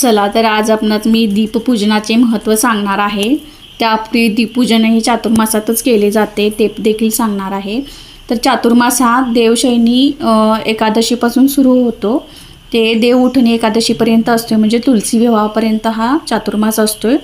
चला तर आज आपणात मी दीपपूजनाचे महत्त्व सांगणार आहे. त्यापूर्वी दीपपूजन हे चातुर्मासातच केले जाते ते देखील सांगणार आहे. तर चातुर्मास हा देवशैनी एकादशीपासून सुरू होतो. ते देव उठणे एकादशीपर्यंत असतो म्हणजे तुलसी विवाहापर्यंत हा चातुर्मास असतोय.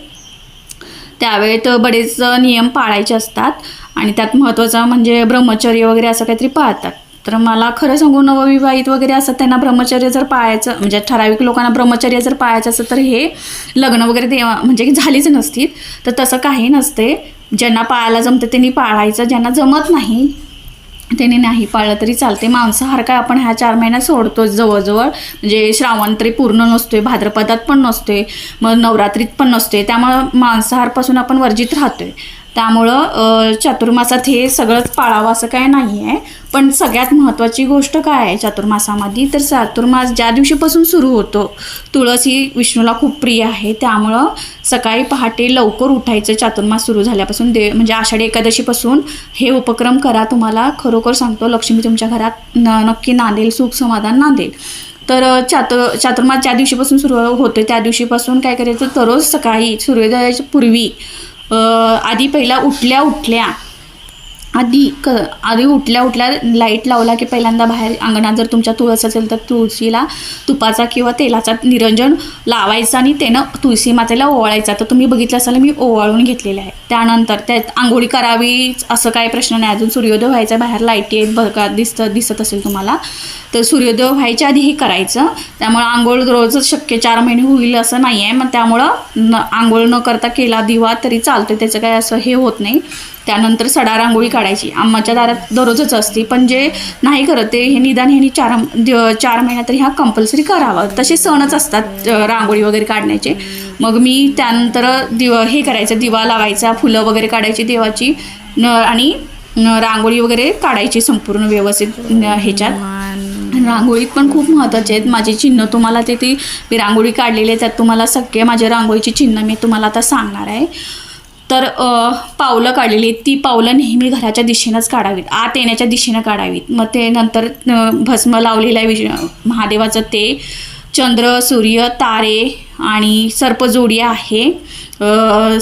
त्यावेळेत बरेच नियम पाळायचे असतात आणि त्यात महत्त्वाचं म्हणजे ब्रह्मचर्य वगैरे असं काहीतरी पाळतात. तर मला खरं सांगू नवविवाहित वगैरे असं त्यांना ब्रह्मचर्य जर पाळायचं म्हणजे ठराविक लोकांना ब्रह्मचर्य जर पाळायचं असं तर हे लग्न वगैरे देवा म्हणजे झालीच नसतील. तर तसं काही नसते. ज्यांना पाळायला जमतं त्यांनी पाळायचं. ज्यांना जमत नाही त्याने नाही पाळलं तरी चालते. मांसाहार काय आपण ह्या चार महिन्यात सोडतो जवळजवळ. म्हणजे श्रावण तरी पूर्ण नसतोय भाद्रपदात पण नसतोय मग नवरात्रीत पण नसतोय. त्यामुळं मांसाहारपासून आपण वर्जित राहतोय. त्यामुळं चातुर्मासात हे सगळंच पाळावं असं काय नाही आहे पण सगळ्यात महत्त्वाची गोष्ट काय आहे चातुर्मासामध्ये? तर चातुर्मास ज्या दिवशीपासून सुरू होतो तुळस ही विष्णूला खूप प्रिय आहे. त्यामुळं सकाळी पहाटे लवकर उठायचं चातुर्मास सुरू झाल्यापासून दे म्हणजे आषाढी एकादशीपासून हे उपक्रम करा. तुम्हाला खरोखर सांगतो लक्ष्मी तुमच्या घरात न नक्की नांदेल सुख समाधान नांदेल. तर चातुर चातुर्मास ज्या दिवशीपासून सुरू होते त्या दिवशीपासून काय करायचं? तर रोज सकाळी सूर्योदयाच्या पूर्वी आधी पहिला उठल्या उठल्या आधी क आधी उठल्या उठल्या लाइट लावला की पहिल्यांदा बाहेर अंगणात जर तुमच्या तुळस असेल तर तुळशीला तुपाचा किंवा तेलाचा निरंजन लावायचा आणि त्यानं तुळशी मातेला ओवाळायचा. तर तुम्ही बघितलं असाल मी ओवाळून घेतलेलं आहे. त्यानंतर त्यात आंघोळी करावी असं काही प्रश्न नाही. अजून सूर्योदय व्हायचा बाहेर लाईटी आहेत बघा दिसतं दिसत असेल तुम्हाला. तर सूर्योदय व्हायच्या आधी हे करायचं. त्यामुळं आंघोळ रोजच शक्य चार महिने होईल असं नाही आहे मग त्यामुळं न आंघोळ न करता केला दिवा तरी चालतं त्याचं काय असं हे होत नाही. त्यानंतर सडा रांगोळी काढायची. आम्हाच्या दारात दररोजच असते. पण जे नाही करत ते हे निदान ह्यांनी चार चार महिन्या तरी हा कंपल्सरी करावा. तसे सणच असतात रांगोळी वगैरे काढण्याचे. मग मी त्यानंतर दिव हे करायचं. दिवा लावायचा फुलं वगैरे काढायची देवाची. न आणि रांगोळी वगैरे काढायची संपूर्ण व्यवस्थित ह्याच्यात. रांगोळीत पण खूप महत्त्वाचे आहेत. माझे चिन्ह तुम्हाला ते ती मी रांगोळी काढलेली आहे त्यात तुम्हाला सगळे माझे रांगोळीची चिन्ह मी तुम्हाला आता सांगणार आहे. तर पावलं काढलेली आहेत. ती पावलं नेहमी घराच्या दिशेनंच काढावीत. आत येण्याच्या दिशेनं काढावीत. मग ते नंतर भस्म लावलेला आहे महादेवाचं ते चंद्र सूर्य तारे आणि सर्पजोडी आहे.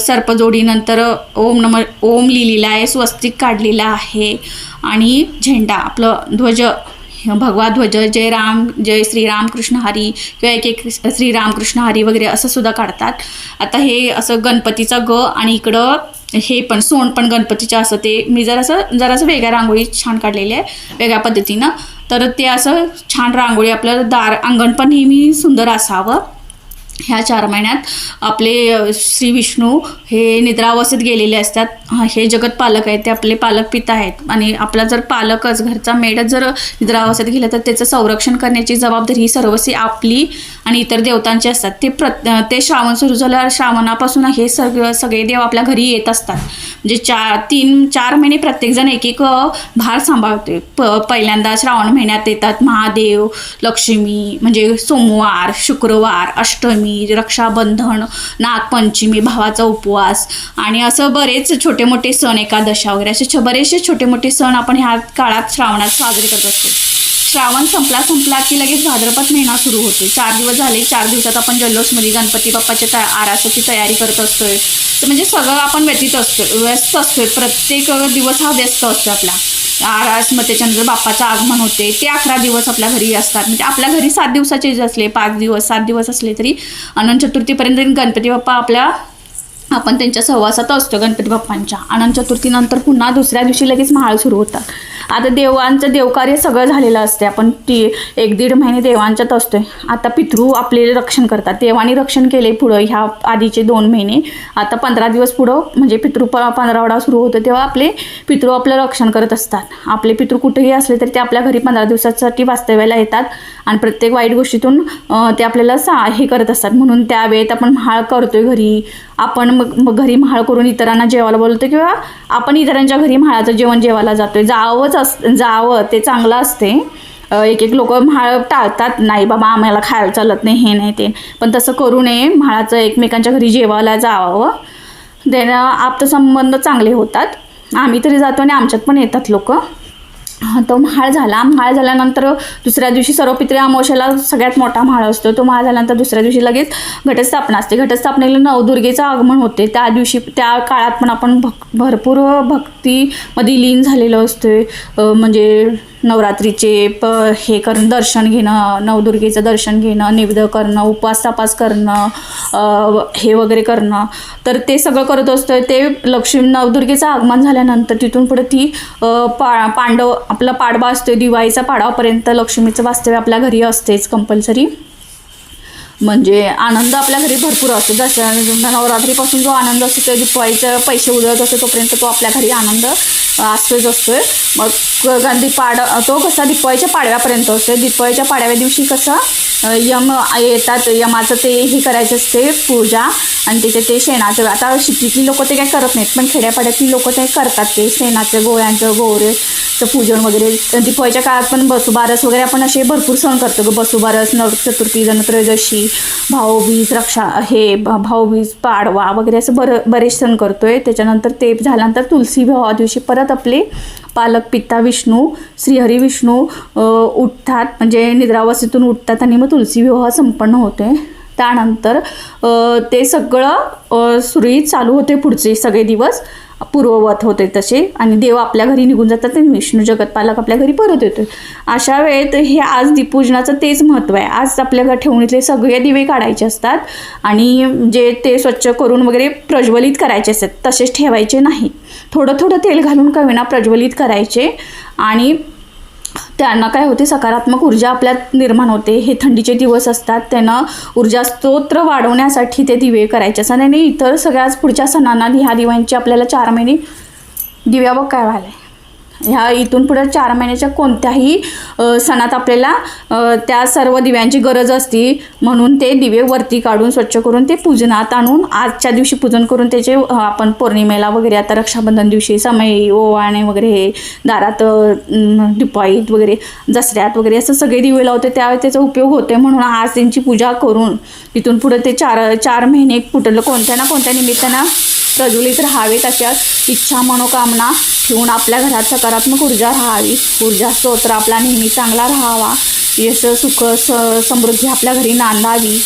सर्पजोडीनंतर ओम नम ओम लिहिलेला आहे स्वस्तिक काढलेला आहे. आणि झेंडा आपलं ध्वज भगवा ध्वज जय राम जय श्रीराम कृष्ण हरी किंवा एक एक श्रीराम कृष्ण हरी वगैरे असं सुद्धा काढतात. आता हे असं गणपतीचा ग आणि इकडं हे पण सोंड पण गणपतीचं असं ते मी जरासं जरासं वेगळ्या रांगोळी छान काढलेली आहे वेगळ्या पद्धतीनं तर ते असं छान रांगोळी आपलं दार अंगण पण नेहमी सुंदर असावं. ह्या चार महिन्यात आपले श्री विष्णू हे निद्रावस्थेत गेलेले असतात. हे जगत पालक आहेत ते आपले पालक पिता आहेत. आणि आपला जर पालकच घरचा मेडच जर निद्रावस्थेत गेला तर त्याचं संरक्षण करण्याची जबाबदारी ही सर्वस्वी आपली आणि इतर देवतांचे असतात. ते प्र ते श्रावण सुरू झाल्यावर श्रावणापासून हे सगळं सगळे देव आपल्या घरी येत असतात. म्हणजे चार तीन चार महिने प्रत्येकजण एक एक भार सांभाळते प पहिल्यांदा श्रावण महिन्यात येतात महादेव लक्ष्मी म्हणजे सोमवार शुक्रवार अष्टमी रक्षाबंधन नागपंचमी भावाचा उपवास आणि असं बरेच छोटे मोठे सण एकादशा वगैरे. असे छ- बरेचसे छोटे मोठे सण आपण ह्या काळात श्रावणात साजरे करत असतो. श्रावण संपला संपला की लगेच भाद्रपद महिना सुरू होतो. चार दिवस झाले चार दिवसात आपण जल्लोषमध्ये गणपती बाप्पाच्या तया आरासाची तयारी करत असतोय. तर म्हणजे सगळं आपण व्यतीत असतो व्यस्त असतोय. प्रत्येक दिवस हा व्यस्त असतो आपला. आरास मग त्याच्यानंतर बाप्पाचं आगमन होते. ते अकरा दिवस आपल्या घरी असतात. म्हणजे आपल्या घरी सात दिवसाचे जे असले पाच दिवस सात दिवस असले तरी अनंत चतुर्थीपर्यंत गणपती बाप्पा आपल्या आपण त्यांच्या सहवासात असतो गणपती बाप्पांच्या. अनंत चतुर्थीनंतर पुन्हा दुसऱ्या दिवशी लगेच महाळ सुरू होतात आता देवांचं देवकार्य सगळं झालेलं असते आपण ती एक दीड महिने देवांच्यात असतोय. आता पितृ आपले रक्षण करतात. देवानी रक्षण केले पुढं ह्या आधीचे दोन महिने. आता पंधरा दिवस पुढं म्हणजे पितृ प पंधरावडा सुरू होतो तेव्हा आपले पितृ आपलं रक्षण करत असतात. आपले पितृ कुठेही असले तरी ते आपल्या घरी पंधरा दिवसासाठी वास्तव्याला येतात. आणि प्रत्येक वाईट गोष्टीतून ते आपल्याला सा हे करत असतात. म्हणून त्यावेळेत आपण म्हाळ करतोय घरी. आपण मग घरी म्हाळ करून इतरांना जेवायला बोलतो किंवा आपण इतरांच्या घरी म्हाळाचं जेवण जेवायला जातोय. जावंच अस जावं ते चांगलं असते. एक एक लोक म्हाळ टाळतात. नाही बाबा आम्हाला खायला चालत नाही हे नाही ते. पण तसं करू नये. म्हाळाचं एकमेकांच्या घरी जेवायला जावं. त्यानं आप्तसंबंध चांगले होतात. आम्ही तरी जातो आणि आमच्यात पण येतात लोक. तो म्हाळ झाला. म्हाळ झाल्यानंतर दुसऱ्या दिवशी सर्वपित्री अमावश्याला सगळ्यात मोठा म्हाळ असतो. तो म्हाळ झाल्यानंतर दुसऱ्या दिवशी लगेच घटस्थापना असते. घटस्थापनेला नवदुर्गेचं आगमन होते. त्या दिवशी त्या काळात पण आपण भक भरपूर भक्तीमध्ये लीन झालेलो असतोय. म्हणजे नवरात्रीचे प हे करून दर्शन घेणं नवदुर्गेचं दर्शन घेणं निविद करणं उपवास तपास करणं हे वगैरे करणं. तर ते सगळं करत असतं ते लक्ष्मी नवदुर्गेचं आगमन झाल्यानंतर तिथून पुढे ती पा पांडव आपला पाडवा असतो दिवाळीचा पाडवापर्यंत लक्ष्मीचं वास्तव्य आपल्या घरी असतेच कंपल्सरी म्हणजे आनंद आपल्या घरी भरपूर असतो. दसऱ्या नवरात्रीपासून जो आनंद असतो तो दिवाळीचे पैसे उधळत असतो तोपर्यंत तो आपल्या घरी आनंद असतोच असतोय. मग ग- दीपाड तो कसा दिपाळीच्या पाडव्यापर्यंत असतो दिपाळीच्या पाडव्या दिवशी कसा यम येतात यमाचं ते हे करायचं असते पूजा. आणि तिथे ते शेणाचं आता शिटीतली लोक ते काय करत नाहीत पण खेड्यापाड्यातली लोक ते करतात ते. शेणाचं गोळ्यांचं गोवरेचं पूजन वगैरे. दिपाळीच्या काळात पण बसुबारस वगैरे आपण असे भरपूर सण करतो ग. बसुबारस नर चतुर्थी धनत्रयोदशी भाऊबीज रक्षा हे भाऊबीज पाडवा वगैरे असं बरं बरेच सण करतोय. त्याच्यानंतर ते झाल्यानंतर तुलसी विवाह दिवशी परत आपले पालक पिता विष्णू श्रीहरी विष्णू उठतात. म्हणजे निद्रावस्थेतून उठतात आणि मग तुलसी विवाह संपन्न होते. त्यानंतर ते सगळं सुरळीत चालू होते पुढचे सगळे दिवस. पूर्ववत होते तसे. आणि देव आपल्या घरी निघून जातात आणि विष्णू जगतपालक आपल्या घरी परत येतो अशा वेळेत हे आज दीपपूजनाचं तेच महत्त्व आहे. आज आपल्या घर ठेवणीतले सगळे दिवे काढायचे असतात. आणि जे ते स्वच्छ करून वगैरे प्रज्वलित करायचे असतात तसेच ठेवायचे नाही. थोडं थोडं तेल घालून का प्रज्वलित करायचे. आणि त्यांना काय होते सकारात्मक ऊर्जा आपल्यात निर्माण होते. हे थंडीचे दिवस असतात. त्यांना ऊर्जा स्तोत्र वाढवण्यासाठी ते दिवे करायचे असतात. आणि इतर सगळ्याच पुढच्या सणांना ह्या दिव्यांची आपल्याला चार महिने दिव्या बघ काय व्हायला ह्या इथून पुढे चार महिन्याच्या कोणत्याही सणात आपल्याला त्या सर्व दिव्यांची गरज असती. म्हणून ते दिवे वरती काढून स्वच्छ करून ते पूजनात आणून आजच्या दिवशी पूजन करून त्याचे आपण पौर्णिमेला वगैरे आता रक्षाबंधन दिवशी समई ओवाणे वगैरे हे दारात अ, वगैरे दसऱ्यात वगैरे असं सगळे दिवे लावते त्यावेळी त्याचा उपयोग होते म्हणून आज त्यांची पूजा करून इथून पुढे ते चार चार महिने कुठलं कोणत्या ना कोणत्या निमित्तानं प्रज्वलित राहावेत अशा इच्छा मनोकामना ठेवून आपल्या घरात सकारात्मक ऊर्जा राहावी. ऊर्जा स्तोत्र आपला नेहमी चांगला राहावा. यश सुख स समृद्धी आपल्या घरी नांदावी.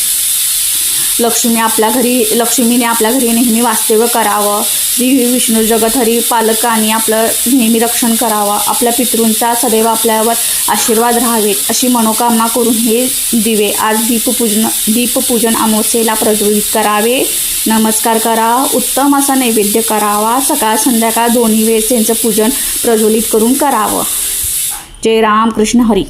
लक्ष्मी आपल्या घरी लक्ष्मीने आपल्या घरी नेहमी वास्तव्य करावं. जी विष्णू जगतहरी पालकांनी आपलं नेहमी रक्षण करावं. आपल्या पितृंचा सदैव आपल्यावर आशीर्वाद राहावेत अशी मनोकामना करून हे दिवे आज दीपपूजन दीपपूजन अमावस्येला प्रज्वलित करावे. नमस्कार करा उत्तम असा नैवेद्य करावा. सकाळ संध्याकाळ दोन्ही वेळेस त्यांचं पूजन प्रज्वलित करून करावं. जय राम कृष्ण हरी.